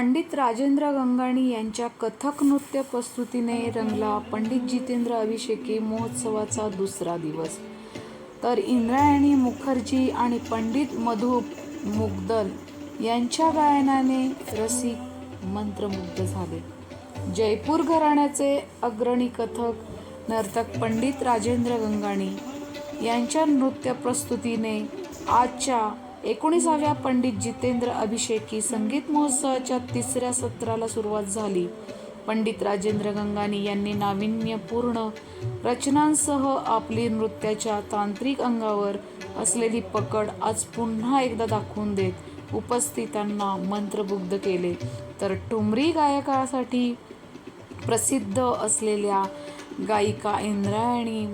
पंडित राजेंद्र गंगाणी यांच्या कथक नृत्य प्रस्तुतीने रंगला पंडित जितेंद्र अभिषेकी महोत्सवाचा दुसरा दिवस. तर इंद्रायणी मुखर्जी आणि पंडित मधु मुग्दल यांच्या गायनाने रसिक मंत्रमुग्ध झाले. जयपूर घराण्याचे अग्रणी कथक नर्तक पंडित राजेंद्र गंगाणी यांच्या नृत्य प्रस्तुतीने आजच्या एकोणीसाव्या पंडित जितेंद्र अभिषेकी संगीत महोत्सवाच्या तिसऱ्या सत्राला सुरुवात झाली. पंडित राजेंद्र गंगानी यांनी नाविन्यपूर्ण रचनांसह आपली नृत्याच्या तांत्रिक अंगावर असलेली पकड आज पुन्हा एकदा दाखवून देत उपस्थितांना मंत्रमुग्ध केले. तर ठुमरी गायकासाठी प्रसिद्ध असलेल्या गायिका इंद्रायणी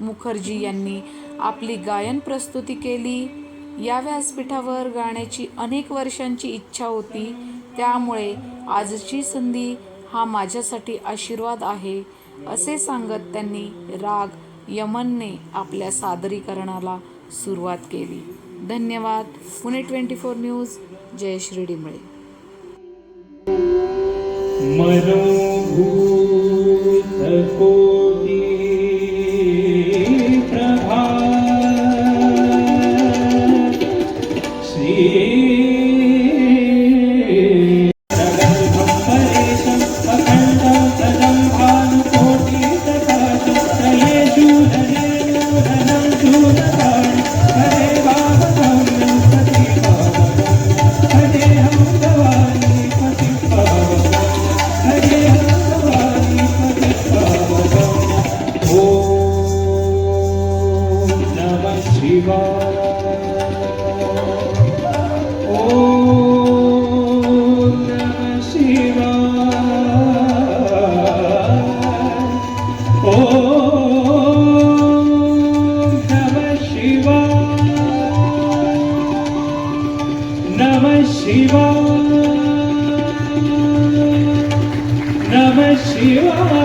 मुखर्जी यांनी आपली गायन प्रस्तुती केली. या व्यासपीठावर गाण्याची अनेक वर्षांची इच्छा होती. त्यामुळे आजची संधी हा माझ्यासाठी आशीर्वाद आहे असे सांगत त्यांनी राग यमनने आपल्या सादरीकरणाला सुरुवात केली. धन्यवाद. Pune twenty four news. Jayashree Dimale मनोभूतकोटि नमः शिवाय नमः शिवाय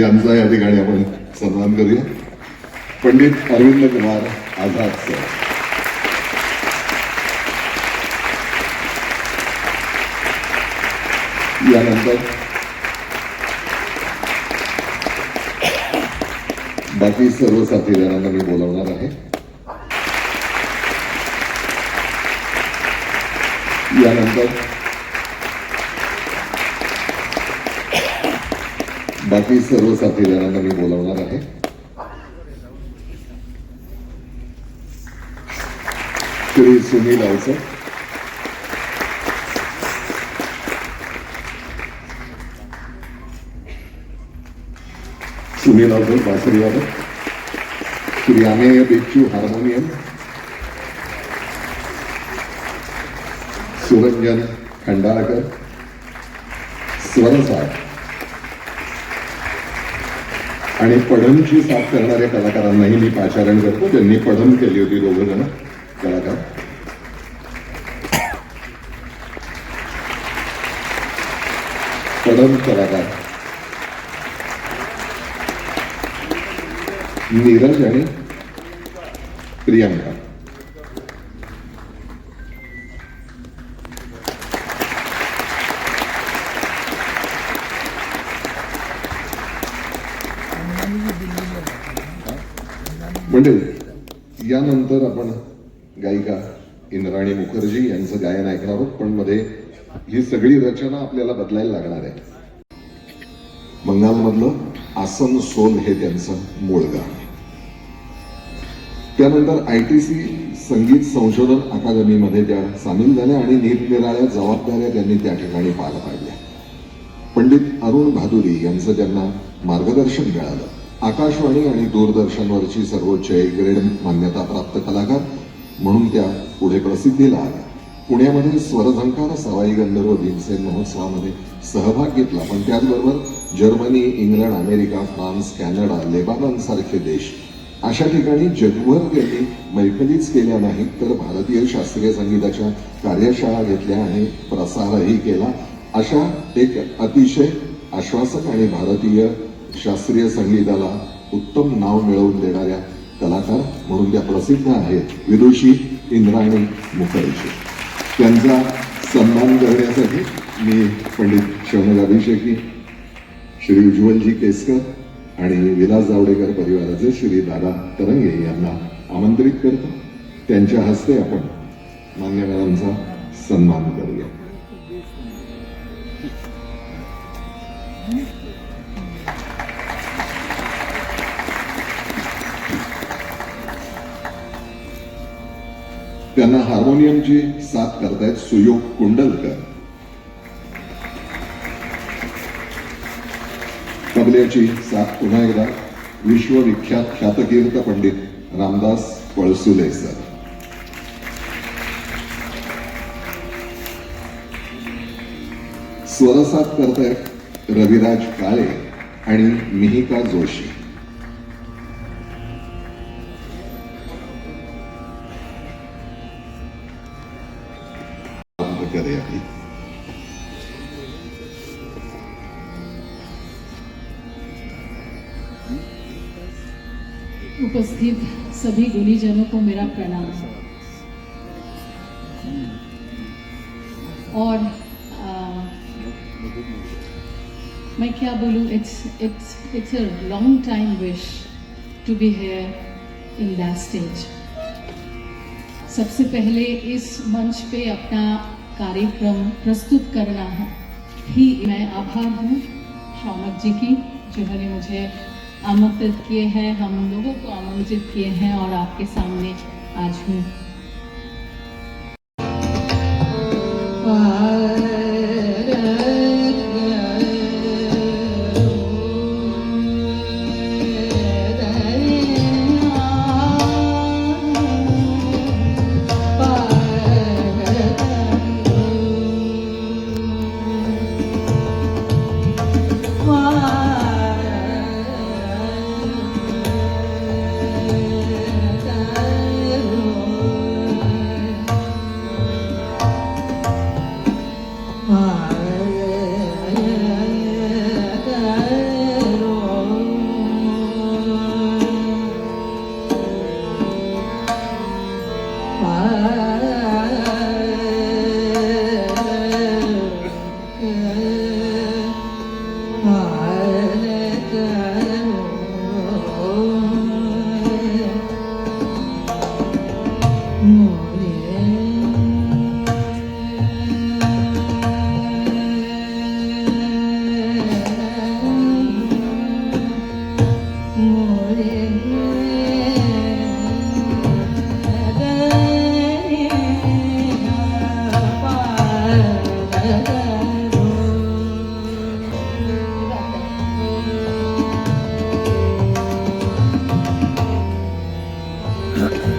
यांचा या ठिकाणी आपण सन्मान करूया. पंडित अरविंद कुमार आझाद सर. यानंतर बाकी सर्व साथीदारांना मी बोलवणार आहे यानंतर बाकी सर्व साथीदारांना मी बोलवणार आहे श्री सुनील अवसर सुनील अवसर बासरी वादक श्री अमेय बिच्चू हार्मोनियम. सुरंजन खंडाळकर स्वरसार. आणि पढनची साथ करणाऱ्या कलाकारांनाही मी पाचारण करतो. त्यांनी पढन केली होती दोघं जण कलाकार. पढन कलाकार. नीरज आणि प्रियांका. म्हणजे यानंतर आपण गायिका इंद्राणी मुखर्जी यांचं गायन ऐकणार आहोत पण मध्ये ही सगळी रचना आपल्याला बदलायला लागणार आहे. बंगालमधलं आसनसोल हे त्यांचं मूळ गाणं त्यानंतर आय टी सी संगीत संशोधन अकादमीमध्ये त्या सामील झाल्या आणि निरनिराळ्या जबाबदाऱ्या त्यांनी त्या ठिकाणी पार पाडल्या पंडित अरुण भादुरी यांचं त्यांना मार्गदर्शन मिळालं. आकाशवाणी आणि दूरदर्शनवरची सर्वोच्च ए ग्रेड मान्यता प्राप्त कलाकार म्हणून त्या पुढे प्रसिद्धीला आल्या. पुण्यामध्ये स्वरझंकार सवाई गंधर्व भीमसेन महोत्सवामध्ये सहभाग घेतला. पण त्याचबरोबर Germany England America France Canada Lebanon सारखे देश अशा ठिकाणी जगभर त्यांनी मैफलीच केल्या नाहीत तर भारतीय शास्त्रीय संगीताच्या कार्यशाळा घेतल्या आणि प्रसारही केला. अशा एक अतिशय आश्वासक आणि भारतीय शास्त्रीय संगीताला उत्तम नाव मिळवून देणाऱ्या कलाकार म्हणून त्या प्रसिद्ध आहेत विदुषी इंद्राणी मुखर्जी. त्यांचा सन्मान करण्यासाठी मी पंडित शौनक अभिषेकी श्री उज्ज्वलजी केसकर आणि विलास जावडेकर परिवाराचे श्री दादा तरंगे यांना आमंत्रित करतो. त्यांच्या हस्ते आपण मान्यवरांचा सन्मान करूया. त्यांना हार्मोनियमची साथ करतायत सुयोग कुंडलकर. तबल्याची साथ पुन्हा एकदा विश्वविख्यात ख्यातकीर्त पंडित रामदास पळसुले सर. स्वरसात करतायत रविराज काळे आणि मिहिका जोशी. उपस्थित सभी गुणीजनों को मेरा प्रणाम। और आ, मैं क्या बोलूँ it's it's it's a long time wish to be here in that stage सबसे पहले इस मंच पे अपना कार्यक्रम प्रस्तुत करना है। ही मैं आभार हूँ शौनक जी की जिन्होंने मुझे आमंत्रित किए हैं हम लोगों को आमंत्रित किए हैं और आपके सामने आज हूँ। Yeah.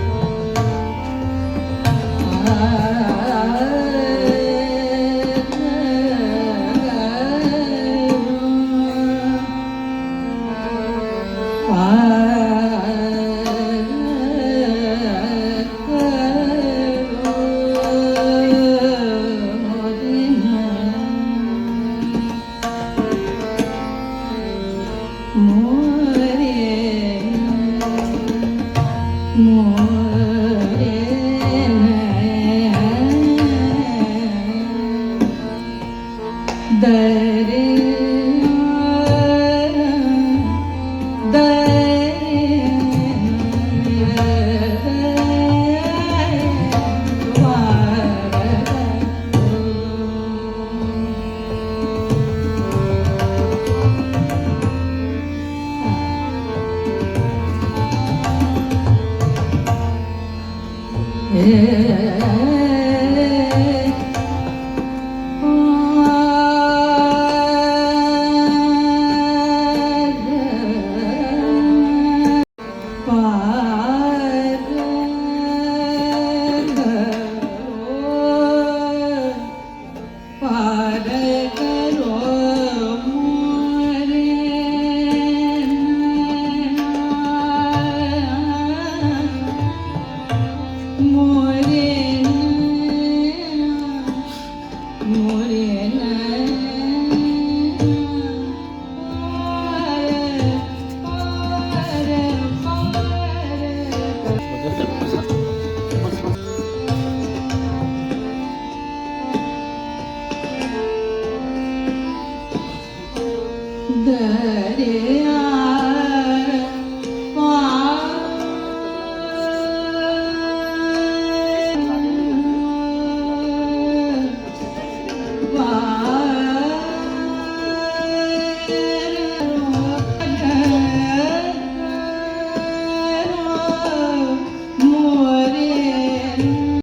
Hare